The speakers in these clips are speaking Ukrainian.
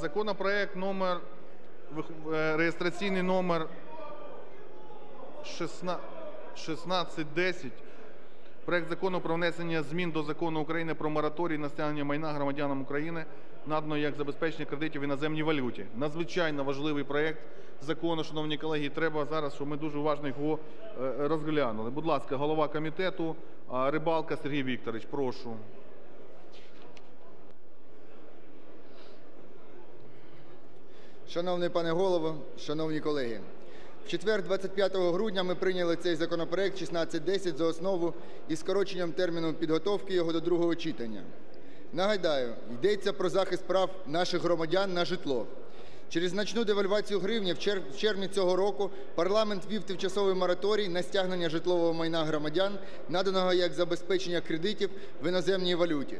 Законопроект номер е, реєстраційний номер 1610. Проект Закону про внесення змін до Закону України про мораторій на стягнення майна громадянам України, наданого як забезпечення кредитів в іноземній валюті. Надзвичайно важливий проект закону, шановні колеги. Треба зараз, щоб ми дуже уважно його е, розглянули. Будь ласка, голова комітету Рибалка Сергій Вікторович, прошу. Шановний пане Голово, шановні колеги, в четвер, 25 грудня, ми прийняли цей законопроект 1610 за основу із скороченням терміну підготовки його до другого читання. Нагадаю, йдеться про захист прав наших громадян на житло. Через значну девальвацію гривні в чер- в червні цього року парламент ввів тимчасовий мораторій на стягнення житлового майна громадян, наданого як забезпечення кредитів в іноземній валюті.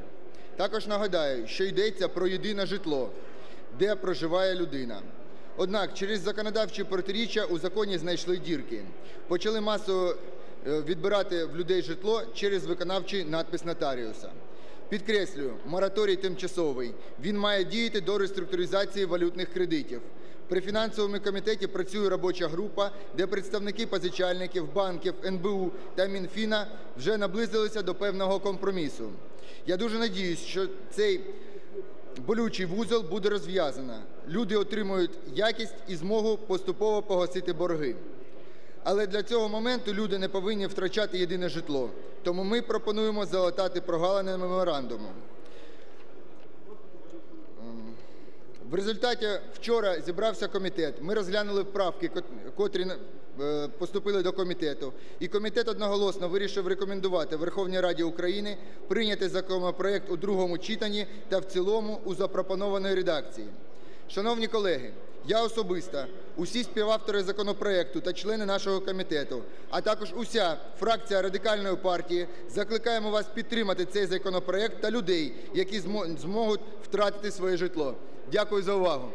Також нагадаю, що йдеться про єдине житло, де проживає людина. Однак через законодавчі протиріччя у законі знайшли дірки. Почали масово е, відбирати в людей житло через виконавчий надпис нотаріуса. Підкреслюю, мораторій тимчасовий. Він має діяти до реструктуризації валютних кредитів. При фінансовому комітеті працює робоча група, де представники позичальників, банків, НБУ та Мінфіна вже наблизилися до певного компромісу. Я дуже надіюсь, що цей болючий вузол буде розв'язано. Люди отримують якість і змогу поступово погасити борги. Але для цього моменту люди не повинні втрачати єдине житло. Тому ми пропонуємо залатати прогалини меморандуму. В результаті вчора зібрався комітет. Ми розглянули правки, котрі е, поступили до комітету. І комітет одноголосно вирішив рекомендувати Верховній Раді України прийняти законопроект у другому читанні та в цілому у запропонованій редакції. Шановні колеги, я особисто, усі співавтори законопроекту та члени нашого комітету, а також уся фракція Радикальної партії закликаємо вас підтримати цей законопроект та людей, які зможуть втратити своє житло. Дякую за увагу.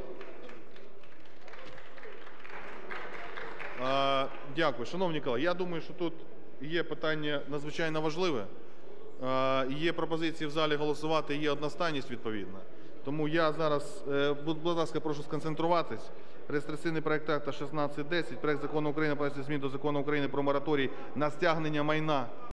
Дякую. Шановні колеги, я думаю, що тут є питання надзвичайно важливе. Є пропозиції в залі голосувати, є одностайність відповідна. Тому я зараз, е, будь ласка, прошу сконцентруватись. Реєстраційний проект акта 1610, проект Закону України про змін до Закону України про мораторій на стягнення майна